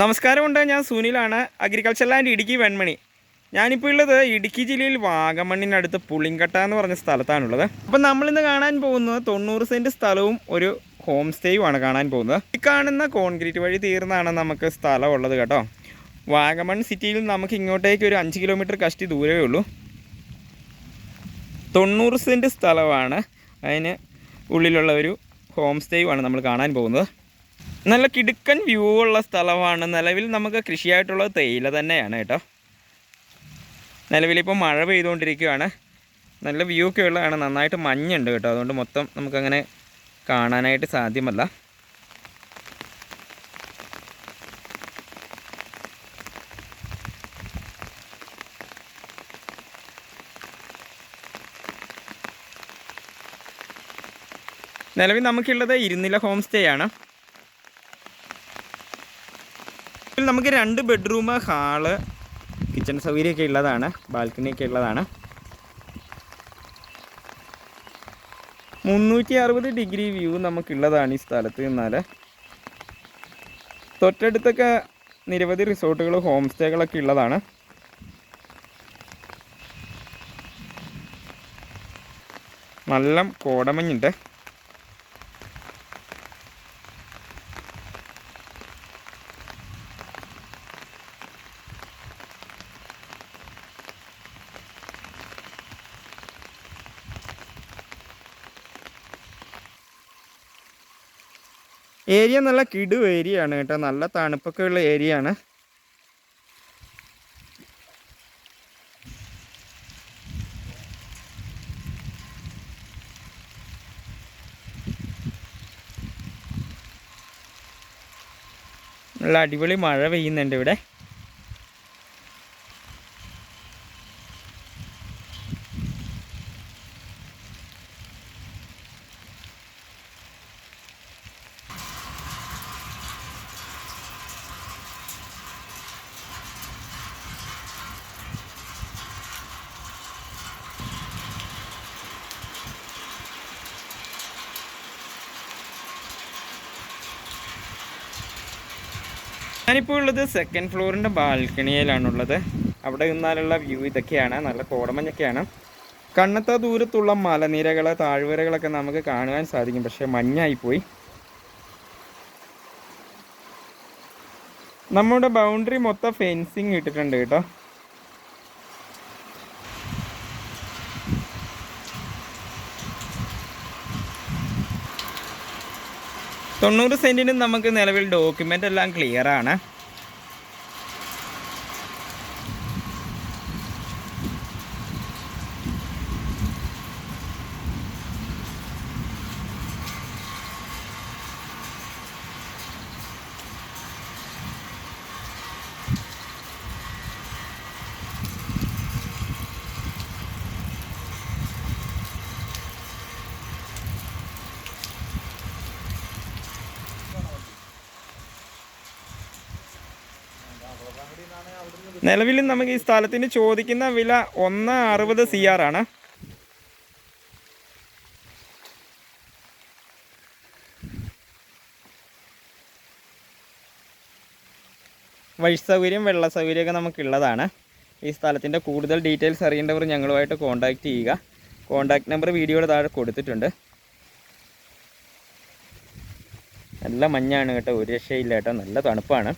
നമസ്കാരമുണ്ട് ഞാൻ സുനിലാണ് അഗ്രികൾച്ചർ ലാൻഡ് ഇടുക്കി വെൺമണി. ഞാനിപ്പോൾ ഉള്ളത് ഇടുക്കി ജില്ലയിൽ വാഗമണ്ണിനടുത്ത് പുളിങ്കട്ട എന്ന് പറഞ്ഞ സ്ഥലത്താണുള്ളത്. അപ്പം നമ്മളിന്ന് കാണാൻ പോകുന്നത് തൊണ്ണൂറ് സെന്റ് സ്ഥലവും ഒരു ഹോം സ്റ്റേയുമാണ് കാണാൻ പോകുന്നത്. ഈ കാണുന്ന കോൺക്രീറ്റ് വഴി തീർന്നാണ് നമുക്ക് സ്ഥലം ഉള്ളത് കേട്ടോ. വാഗമൺ സിറ്റിയിൽ നമുക്ക് ഇങ്ങോട്ടേക്ക് ഒരു അഞ്ച് കിലോമീറ്റർ കഷ്ടി ദൂരമേ ഉള്ളൂ. തൊണ്ണൂറ് സെന്റ് സ്ഥലമാണ്. അതിന് ഉള്ളിലുള്ള ഒരു ഹോം സ്റ്റേയുമാണ് നമ്മൾ കാണാൻ പോകുന്നത്. നല്ല കിടുക്കൻ വ്യൂ ഉള്ള സ്ഥലമാണ്. നിലവിൽ നമുക്ക് കൃഷിയായിട്ടുള്ളത് തേയില തന്നെയാണ് കേട്ടോ. നിലവിലിപ്പോൾ മഴ പെയ്തുകൊണ്ടിരിക്കുകയാണ്. നല്ല വ്യൂ ഒക്കെ ഉള്ളതാണ്. നന്നായിട്ട് മഞ്ഞുണ്ട് കേട്ടോ. അതുകൊണ്ട് മൊത്തം നമുക്കങ്ങനെ കാണാനായിട്ട് സാധ്യമല്ല. നിലവിൽ നമുക്കുള്ളത് ഇരുന്നില ഹോം സ്റ്റേ ആണ്. നമുക്ക് രണ്ട് ബെഡ്റൂം ഹാൾ കിച്ചൺ സൗകര്യമൊക്കെ ഉള്ളതാണ്. ബാൽക്കണിയൊക്കെ ഉള്ളതാണ്. മുന്നൂറ്റി അറുപത് ഡിഗ്രി വ്യൂ നമുക്കുള്ളതാണ് ഈ സ്ഥലത്ത് എന്നാൽ തൊട്ടടുത്തൊക്കെ നിരവധി റിസോർട്ടുകൾ ഹോം സ്റ്റേകളൊക്കെ ഉള്ളതാണ്. നല്ല കോടമഞ്ഞുണ്ട്. ഏരിയ നല്ല കിടു ഏരിയ ആണ് കേട്ടോ. നല്ല തണുപ്പൊക്കെ ഉള്ള ഏരിയ ആണ് നല്ല അടിപൊളി മഴ പെയ്യുന്നുണ്ട് ഇവിടെ. ഞാനിപ്പോൾ ഉള്ളത് സെക്കൻഡ് ഫ്ലോറിന്റെ ബാൽക്കണിയിലാണുള്ളത്. അവിടെ നിന്നാലുള്ള വ്യൂ ഇതൊക്കെയാണ്. നല്ല കോടമഞ്ഞൊക്കെയാണ്. കണ്ണത്ത ദൂരത്തുള്ള മലനിരകൾ താഴ്വരകളൊക്കെ നമുക്ക് കാണുവാൻ സാധിക്കും. പക്ഷേ മഞ്ഞായിപ്പോയി. നമ്മുടെ ബൗണ്ടറി മൊത്തം ഫെൻസിങ് ഇട്ടിട്ടുണ്ട് കേട്ടോ. തൊണ്ണൂറ് സെന്റിനും നമുക്ക് നിലവിൽ ഡോക്യുമെന്റ് എല്ലാം ക്ലിയർ ആണ്. നിലവിൽ നമുക്ക് ഈ സ്ഥലത്തിന് ചോദിക്കുന്ന വില ഒന്ന് അറുപത് സി ആർ ആണ്. വഴി സൗകര്യം വെള്ള സൗകര്യമൊക്കെ നമുക്കുള്ളതാണ്. ഈ സ്ഥലത്തിന്റെ കൂടുതൽ ഡീറ്റെയിൽസ് അറിയേണ്ടവർ ഞങ്ങളുമായിട്ട് കോൺടാക്റ്റ് ചെയ്യുക. കോൺടാക്റ്റ് നമ്പർ വീഡിയോയുടെ താഴെ കൊടുത്തിട്ടുണ്ട്. നല്ല മഞ്ഞാണ് കേട്ടോ ഒരു രക്ഷയില്ല കേട്ടോ നല്ല തണുപ്പാണ്.